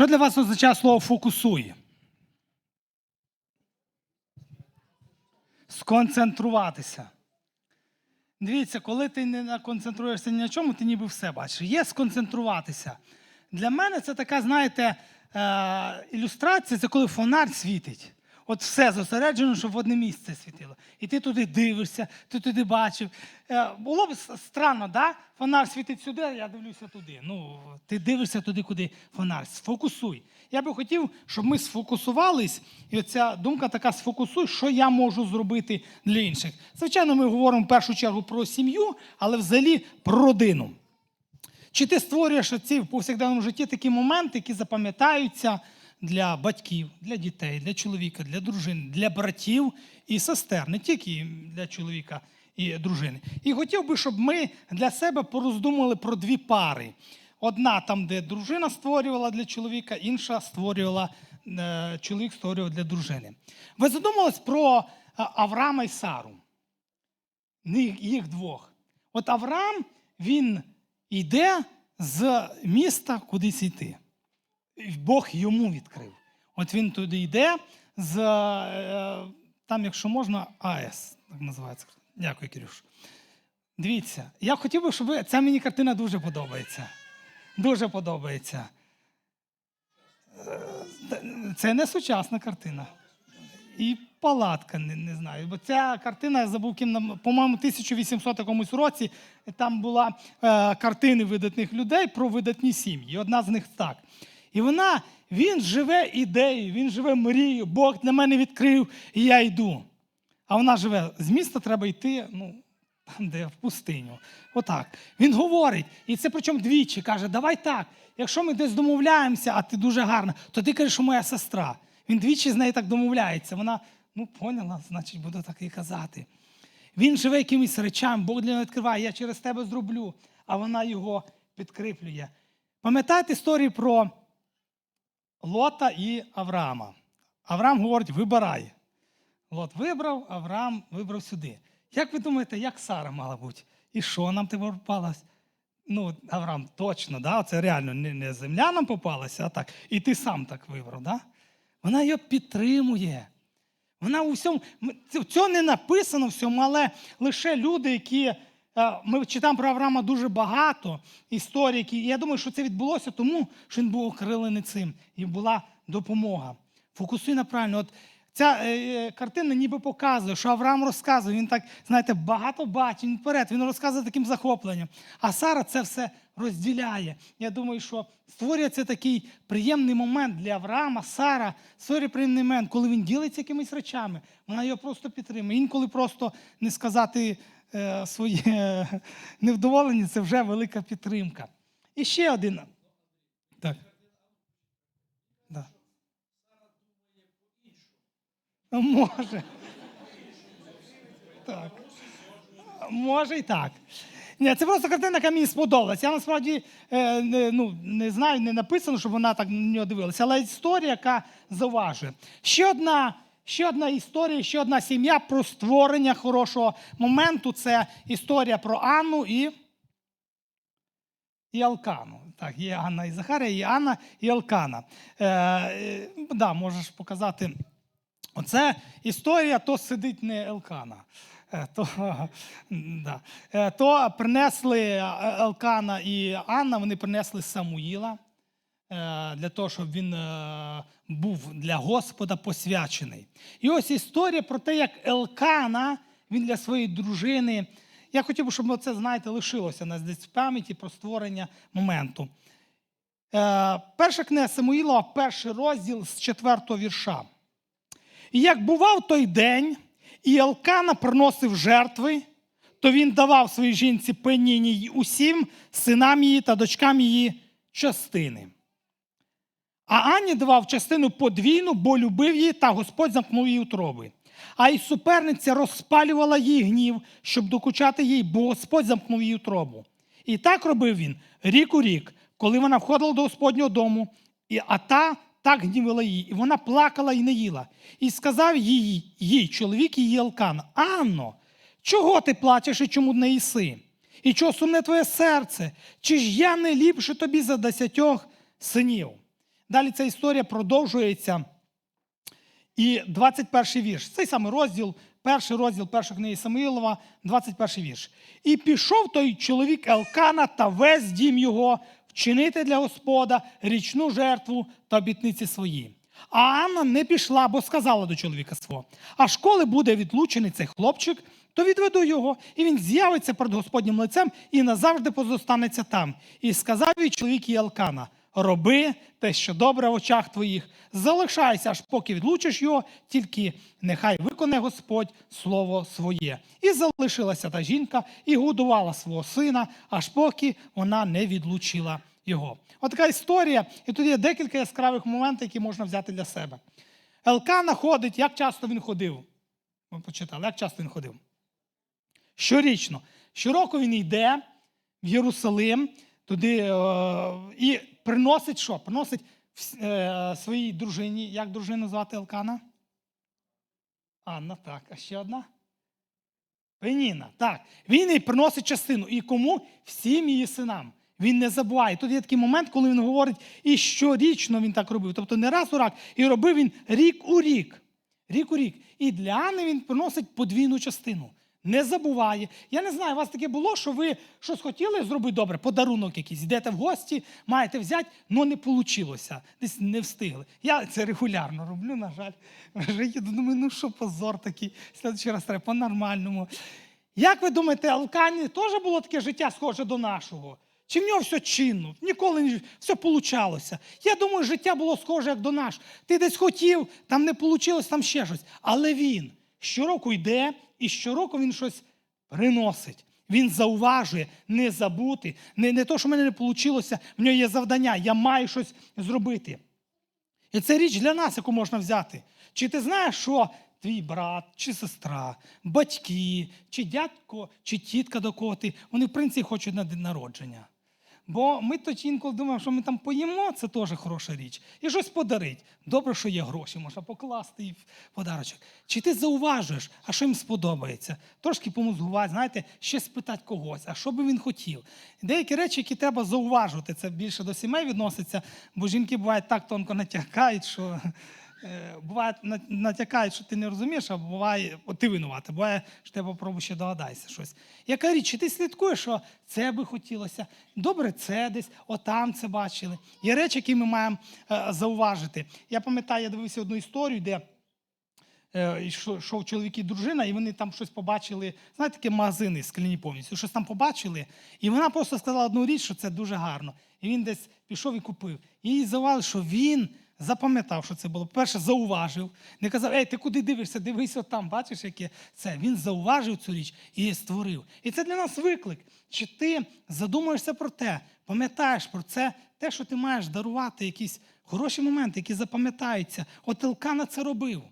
Що для вас означає слово фокусує? Сконцентруватися. Дивіться, коли ти не концентруєшся ні на чому, ти ніби все бачиш. Є сконцентруватися. Для мене це така, знаєте, е, ілюстрація це коли фонар світить. От все зосереджено, щоб в одне місце світило. І ти туди дивишся, ти туди бачив. Е, Було б странно, да? фонар світить сюди, а я дивлюся туди. Ну, ти дивишся туди, куди фонар. Сфокусуй. Я би хотів, щоб ми сфокусувались, і оця думка така: сфокусуй, що я можу зробити для інших. Звичайно, ми говоримо в першу чергу про сім'ю, але взагалі про родину. Чи ти створюєш ці в повсякденному житті такі моменти, які запам'ятаються для батьків, для дітей, для чоловіка, для дружини, для братів і сестер, не тільки для чоловіка і дружини. І хотів би, щоб ми для себе пороздумали про дві пари. Одна там, де дружина створювала для чоловіка, інша створювала, е, чоловік створював для дружини. Ви задумались про е, Авраама і Сару? Їх їх двох. От Авраам, він йде з міста кудись йти. Бог йому відкрив. От він туди йде з е, там, якщо можна, АЕС, так називається. Дякую, Кирюш. Дивіться, я хотів би, щоб ви. Ця мені картина дуже подобається. Дуже подобається. Е, Це не сучасна картина. І палатка, не, не знаю. Бо ця картина, я забув, ким по-моєму, 1800 якомусь році там була е, картини видатних людей про видатні сім'ї. Одна з них так. І вона, він живе ідеєю, він живе мрією, Бог для мене відкрив, і я йду. А вона живе, з міста треба йти, ну, там, де в пустиню. Отак. Він говорить, і це причому двічі каже: давай так. Якщо ми десь домовляємося, а ти дуже гарна, то ти кажеш, що моя сестра. Він двічі з нею так домовляється. Вона, ну, поняла, значить, буду так і казати. Він живе якимись речами, Бог для нього відкриває, я через тебе зроблю, а вона його підкріплює. Пам'ятаєте історію про Лота і Авраама? Авраам говорить: вибирай. Лот вибрав, Авраам вибрав сюди. Як ви думаєте, як Сара мала бути? І що нам тепер попалась? Ну, Авраам, точно, да? це реально не, не земля нам попалася, а так. І ти сам так вибрав. Да? Вона його підтримує. Вона у всьому, цього не написано всьому, але лише люди, які. Е, Ми читаємо про Авраама дуже багато історій, які. і я думаю, що це відбулося тому, що він був окрилений цим, і була допомога. Фокусуй на правильно. От ця е, е, картина ніби показує, що Авраам розказує, він так, знаєте, багато бачить, вперед, він розказує таким захопленням. А Сара це все розділяє. Я думаю, що створюється такий приємний момент для Авраама, Сара, створює приємний момент, коли він ділиться якимись речами, вона його просто підтримує. Інколи просто не сказати своє е, невдоволення, це вже велика підтримка. І ще один. Так. Да. Може. Так. Може і так. Ні, це просто картина, яка мені сподобалась. Я насправді е, не, ну, не знаю, не написано, щоб вона так на нього дивилася, але історія, яка зауважує. Ще одна, ще одна історія, ще одна сім'я про створення хорошого моменту це історія про Анну і, і Алкану. Так, є Анна і Захарія, є Анна і Алкана. Е, е, да, можеш показати. Оце історія, то сидить не Елкана. Е, То, да. Е, то принесли Елкана і Анна, вони принесли Самуїла для того, щоб він е, був для Господа посвячений. І ось історія про те, як Елкана, він для своєї дружини. Я хотів би, щоб це, знаєте, лишилося нас десь в пам'яті про створення моменту. Е, Перша книга Самуїлова, перший розділ з четвертого вірша. І як бував той день, і Елкана приносив жертви, то він давав своїй жінці Пеніні й усім синам її та дочкам її частини. А Анні давав частину подвійну, бо любив її, та Господь замкнув її утроби. А й суперниця розпалювала їй гнів, щоб докучати їй, бо Господь замкнув її утробу. І так робив він рік у рік, коли вона входила до Господнього дому, і, а та так гнівила її, і вона плакала і не їла. І сказав їй, їй чоловік її Елкан, Анно, чого ти плачеш і чому не їси? І чого сумне твоє серце? Чи ж я не ліпше тобі за десятьох синів? Далі ця історія продовжується. І 21 вірш. Цей самий розділ, перший розділ першої книги Самуїлова, 21 вірш. І пішов той чоловік Елкана та весь дім його вчинити для Господа річну жертву та обітниці свої. А Анна не пішла, бо сказала до чоловіка свого: аж коли буде відлучений цей хлопчик, то відведу його, і він з'явиться перед Господнім лицем і назавжди позостанеться там. І сказав їй чоловік їй Елкана: роби те, що добре в очах твоїх, залишайся, аж поки відлучиш його, тільки нехай виконає Господь слово своє. І залишилася та жінка і годувала свого сина, аж поки вона не відлучила його. Отака історія, і тут є декілька яскравих моментів, які можна взяти для себе. Елкана ходить, як часто він ходив? Ми почитали, як часто він ходив? Щорічно. Щороку він йде в Єрусалим туди е, і приносить що? Приносить е, своїй дружині. Як дружину звати Елкана? Анна, так. А ще одна? Пеніна. Так. Він їй приносить частину. І кому? Всім її синам. Він не забуває. Тут є такий момент, коли він говорить, і щорічно він так робив. Тобто не раз у рак, і робив він рік у рік. Рік у рік. І для Анни він приносить подвійну частину. Не забуває. Я не знаю, у вас таке було, що ви щось хотіли зробити добре, подарунок якийсь. Йдете в гості, маєте взяти, але не вийшло. Десь не встигли. Я це регулярно роблю, на жаль. Вже їду, думаю, ну що позор такий. Слідчий раз треба по-нормальному. Як ви думаєте, Алкані теж було таке життя схоже до нашого? Чи в нього все чинно? Ніколи не все получалося. Я думаю, життя було схоже, як до нашого. Ти десь хотів, там не вийшло, там ще щось. Але він щороку йде, і щороку він щось приносить. Він зауважує не забути, не, не то, що в мене не вийшло, в нього є завдання, я маю щось зробити. І це річ для нас, яку можна взяти. Чи ти знаєш, що твій брат, чи сестра, батьки, чи дядько, чи тітка до кого ти, вони, в принципі, хочуть на день народження. Бо ми тоді інколи думаємо, що ми там поїмо, це теж хороша річ. І щось подарить. Добре, що є гроші, можна покласти і подарочок. Чи ти зауважуєш, а що їм сподобається? Трошки помозгувати, знаєте, ще спитати когось, а що би він хотів. Деякі речі, які треба зауважувати, це більше до сімей відноситься, бо жінки бувають так тонко натякають, що буває на- натякають, що ти не розумієш, а буває, от ти винувата, буває, що ти попробуй ще догадайся щось. Яка річ, чи ти слідкуєш, що це би хотілося? Добре, це десь, отам це бачили. Є речі, які ми маємо е, зауважити. Я пам'ятаю, я дивився одну історію, де е, йшов чоловік і дружина, і вони там щось побачили. Знаєте, такі магазини скляні повністю, щось там побачили. І вона просто сказала одну річ, що це дуже гарно. І він десь пішов і купив. І їй зауважили, що він запам'ятав, що це було. Перше, зауважив. Не казав, ей, ти куди дивишся? Дивись там, бачиш, яке це. Він зауважив цю річ і створив. І це для нас виклик. Чи ти задумуєшся про те, пам'ятаєш про це, те, що ти маєш дарувати, якісь хороші моменти, які запам'ятаються. От Елкана це робив.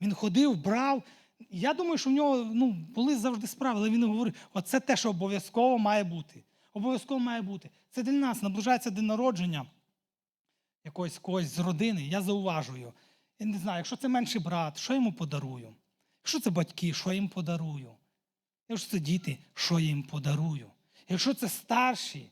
Він ходив, брав. Я думаю, що в нього ну, були завжди справи, але він говорив, оце те, що обов'язково має бути. Обов'язково має бути. Це для нас наближається день народження якогось когось з родини. Я зауважую. Я не знаю, якщо це менший брат, що йому подарую? Якщо це батьки, що їм подарую? Якщо це діти, що я їм подарую? Якщо це старші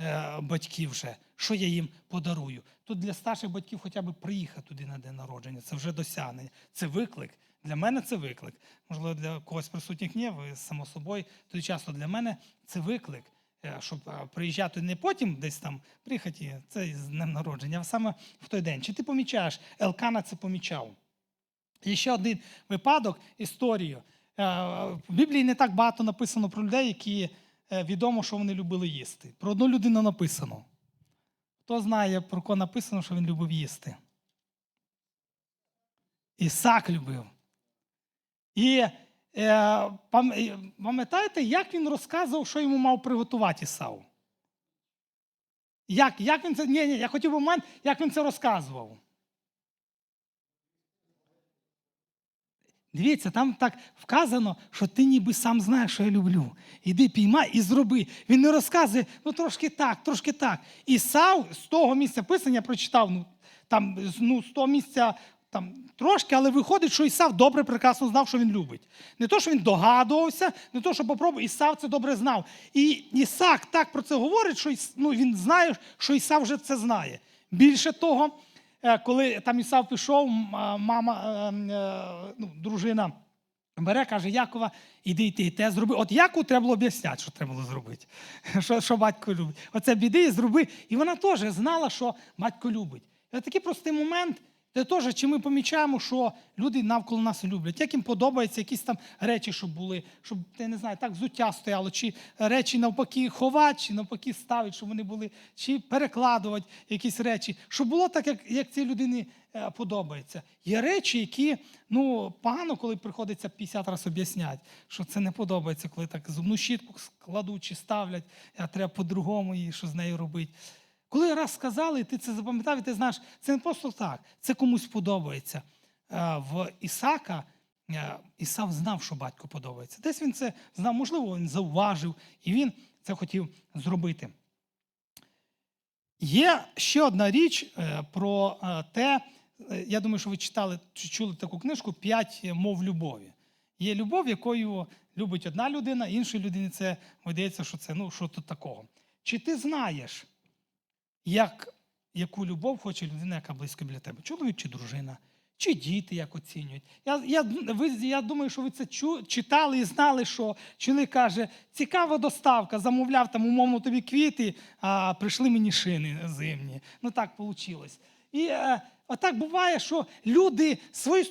е, батьки вже, що я їм подарую? Тут для старших батьків хоча б приїхати туди на день народження. Це вже досягнення. Це виклик. Для мене це виклик. Можливо, для когось присутніх ні, ви само собою. Тоді часто для мене це виклик. Е, Щоб е, приїжджати не потім десь там приїхати, це з днем народження, а саме в той день. Чи ти помічаєш? Елкана це помічав. І ще один випадок, історію. Е, В Біблії не так багато написано про людей, які відомо, що вони любили їсти. Про одну людину написано. Хто знає, про кого написано, що він любив їсти? Ісак любив. І пам'ятаєте, як він розказував, що йому мав приготувати Ісав? Як, як він це. Ні, ні, я хотів би момент, як він це розказував. Дивіться, там так вказано, що ти ніби сам знаєш, що я люблю. Іди піймай і зроби. Він не розказує, ну трошки так, трошки так. Ісав з того місця писання прочитав, ну, там, ну, з того місця там, трошки, але виходить, що Ісав добре, прекрасно знав, що він любить. Не то, що він догадувався, не то, що попробував, Ісав це добре знав. І Ісак так про це говорить, що ну, він знає, що Ісав вже це знає. Більше того, е, коли там Ісав пішов, мама, е, е, ну, дружина бере, каже, Якова, іди і ти те зроби. От Якову треба було об'ясняти, що треба було зробити, що, що батько любить. Оце біди зроби. І вона теж знала, що батько любить. І от такий простий момент. Це теж, чи ми помічаємо, що люди навколо нас люблять, як їм подобається якісь там речі, щоб були, щоб я не знаю, так взуття стояло, чи речі навпаки ховати, чи навпаки ставити, щоб вони були, чи перекладувати якісь речі, щоб було так, як, як цій людині е, подобається. Є речі, які ну погано, коли приходиться 50 разів об'ясняти, що це не подобається, коли так зубну щітку складуть чи ставлять, а треба по-другому її, що з нею робити. Коли раз сказали, і ти це запам'ятав, і ти знаєш, це не просто так, це комусь подобається. Е, В Ісака е, Ісав знав, що батько подобається. Десь він це знав, можливо, він зауважив, і він це хотів зробити. Є ще одна річ е, про те, я думаю, що ви читали чи чули таку книжку П'ять мов любові. Є любов, якою любить одна людина, іншій людині це видається, що це ну, що тут такого. Чи ти знаєш, як, яку любов хоче людина, яка близько біля тебе? Чоловік чи дружина? Чи діти як оцінюють? Я, я, ви, я думаю, що ви це чу, читали і знали, що чоловік каже, цікава доставка, замовляв там умовно тобі квіти, а прийшли мені шини зимні. Ну так вийшло. І е, отак буває, що люди з своєї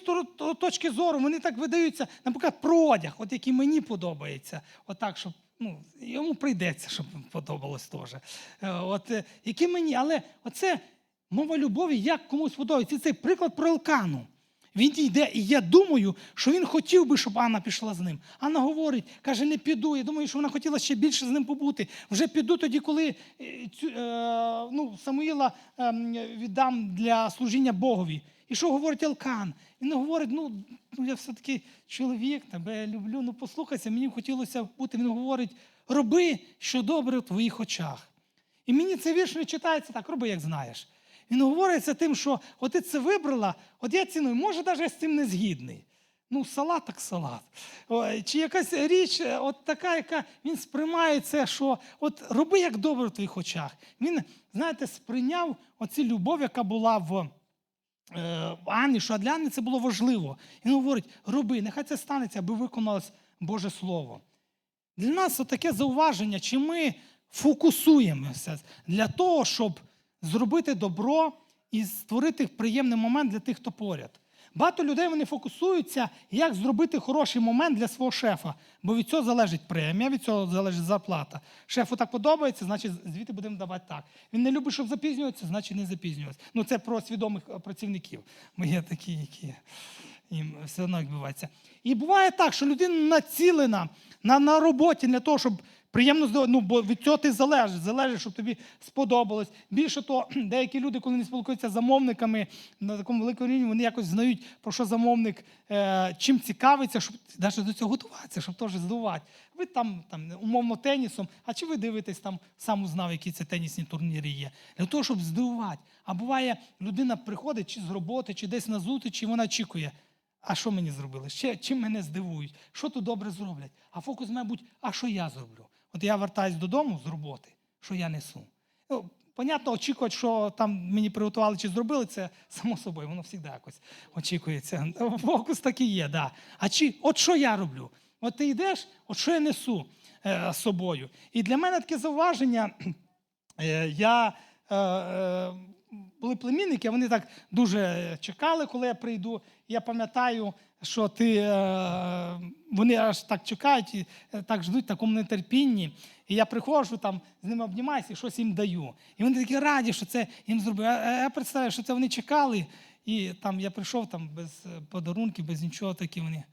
точки зору вони так видаються, наприклад, про одяг, от який мені подобається. Отак, щоб ну, йому прийдеться, щоб подобалось теж. Е, От, е, які мені, але оце мова любові, як комусь подобається. І цей приклад про Елкану. Він йде, і я думаю, що він хотів би, щоб Анна пішла з ним. Анна говорить, каже, не піду. Я думаю, що вона хотіла ще більше з ним побути. Вже піду тоді, коли е, ну, Самуїла е, віддам для служіння Богові. І що говорить Елкан? Він говорить: ну, ну я все-таки чоловік, тебе люблю, ну послухайся, мені хотілося бути. Він говорить: роби, що добре в твоїх очах. І мені цей вірш не читається так, роби, як знаєш. Він говориться тим, що от ти це вибрала, от я ціную, може, навіть з цим не згідний. Ну, салат так салат. Чи якась річ, от така, яка він сприймає це, що от роби як добре в твоїх очах. Він, знаєте, сприйняв оцю любов, яка була в Анні, що для Анни це було важливо. Він говорить: роби, нехай це станеться, аби виконалось Боже Слово. Для нас таке зауваження, чи ми фокусуємося для того, щоб зробити добро і створити приємний момент для тих, хто поряд. Багато людей вони фокусуються, як зробити хороший момент для свого шефа, бо від цього залежить премія, від цього залежить зарплата. Шефу так подобається, значить звідти будемо давати так. Він не любить, щоб запізнюватися, значить не запізнюватися. Ну це про свідомих е, працівників. Ми є такі, які їм все одно відбувається. І буває так, що людина націлена на, на роботі для того, щоб приємно ну, бо від цього ти залежиш, залежиш, щоб тобі сподобалось. Більше того, деякі люди, коли не спілкуються з замовниками на такому великому рівні, вони якось знають, про що замовник е, чим цікавиться, щоб навіть до цього готуватися, щоб теж здивувати. Ви там, там умовно тенісом, а чи ви дивитесь там, сам узнав, які це тенісні турніри є, для того, щоб здивувати. А буває, людина приходить чи з роботи, чи десь на зустріч, і вона очікує. А що мені зробили? Ще чим мене здивують? Що тут добре зроблять? А фокус має бути, а що я зроблю? От я вертаюсь додому з роботи, що я несу. Ну, понятно, очікувати, що там мені приготували чи зробили, це само собою, воно завжди якось очікується. Фокус такий є, да. А чи, от що я роблю? От ти йдеш, от що я несу е, собою? І для мене таке зауваження, е, я. Е, е, були племінники, вони так дуже чекали, коли я прийду. Я пам'ятаю, що ти, е, вони аж так чекають і е, так ждуть такому нетерпінні. І я приходжу там, з ними обнімаюся і щось їм даю. І вони такі раді, що це їм зробив. Я представляю, що це вони чекали. І там я прийшов там без е, подарунків, без нічого, такі вони.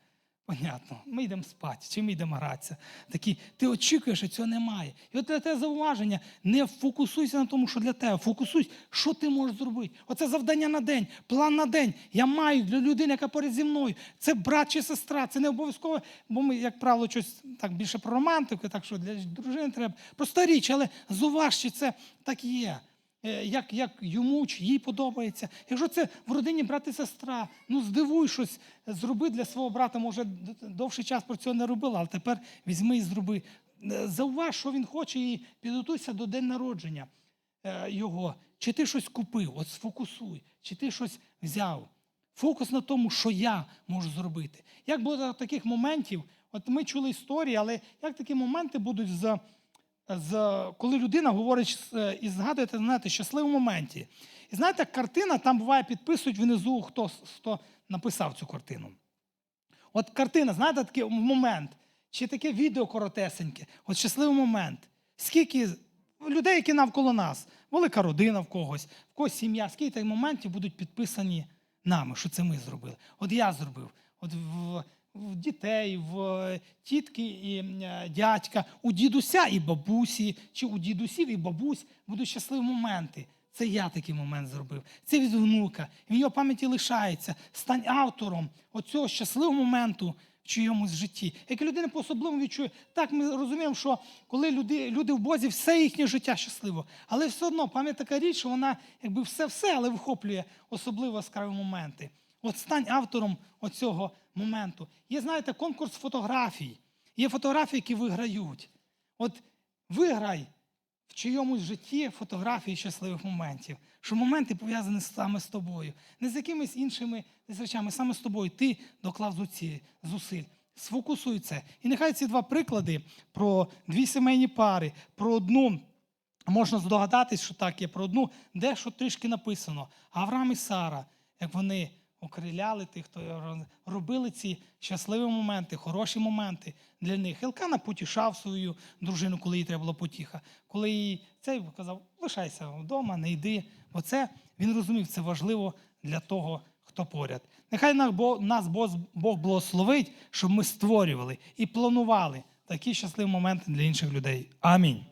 Понятно, ми йдемо спати, чи ми йдемо гратися. Такі, ти очікуєш, що цього немає. І от для тебе зауваження, не фокусуйся на тому, що для тебе. Фокусуйся, що ти можеш зробити. Оце завдання на день, план на день. Я маю для людини, яка поряд зі мною. Це брат чи сестра, це не обов'язково, бо ми, як правило, щось так більше про романтику, так що для дружини треба. Проста річ, але зуваж, це так є. Е, Як, як йому чи їй подобається. Якщо це в родині брат і сестра, ну здивуй щось, зроби для свого брата, може, довший час про цього не робила, але тепер візьми і зроби. Е, Зауваж, що він хоче, і підготуйся до день народження е, його. чи ти щось купив, от сфокусуй, чи ти щось взяв. Фокус на тому, що я можу зробити. Як було таких моментів, от ми чули історії, але як такі моменти будуть з, з коли людина говорить і згадуєте, знаєте, щасливі моменті. І знаєте, картина там буває, підписують внизу, хто, хто написав цю картину. От картина, знаєте, такий момент, чи таке відео коротесеньке, от щасливий момент. Скільки людей, які навколо нас, велика родина в когось, в когось сім'я, скільки моментів будуть підписані нами, що це ми зробили. От я зробив. От в, в дітей, в тітки і е, дядька, у дідуся і бабусі, чи у дідусів і бабусь будуть щасливі моменти. Це я такий момент зробив. Це від внука. І в нього пам'яті лишається. Стань автором оцього щасливого моменту в чиємусь житті. Як людина по-особливому відчує, так ми розуміємо, що коли люди, люди в Бозі, все їхнє життя щасливо. Але все одно пам'ять така річ, що вона якби все-все, але вихоплює особливо яскраві моменти. От стань автором оцього моменту. Є, знаєте, конкурс фотографій. Є фотографії, які виграють. От виграй в чийомусь житті фотографії щасливих моментів, що моменти пов'язані саме з тобою, не з якимись іншими речами, саме з тобою. Ти доклав зусиль. Сфокусуй це. І нехай ці два приклади про дві сімейні пари, про одну. Можна здогадатись, що так є про одну, де що трішки написано. Авраам і Сара, як вони окриляли тих, хто робили ці щасливі моменти, хороші моменти для них. Елкана потішав свою дружину, коли їй треба була потіха. Коли їй цей казав, лишайся вдома, не йди. Бо це він розумів, це важливо для того, хто поряд. Нехай нас Бо- нас Бог Бог благословить, щоб ми створювали і планували такі щасливі моменти для інших людей. Амінь.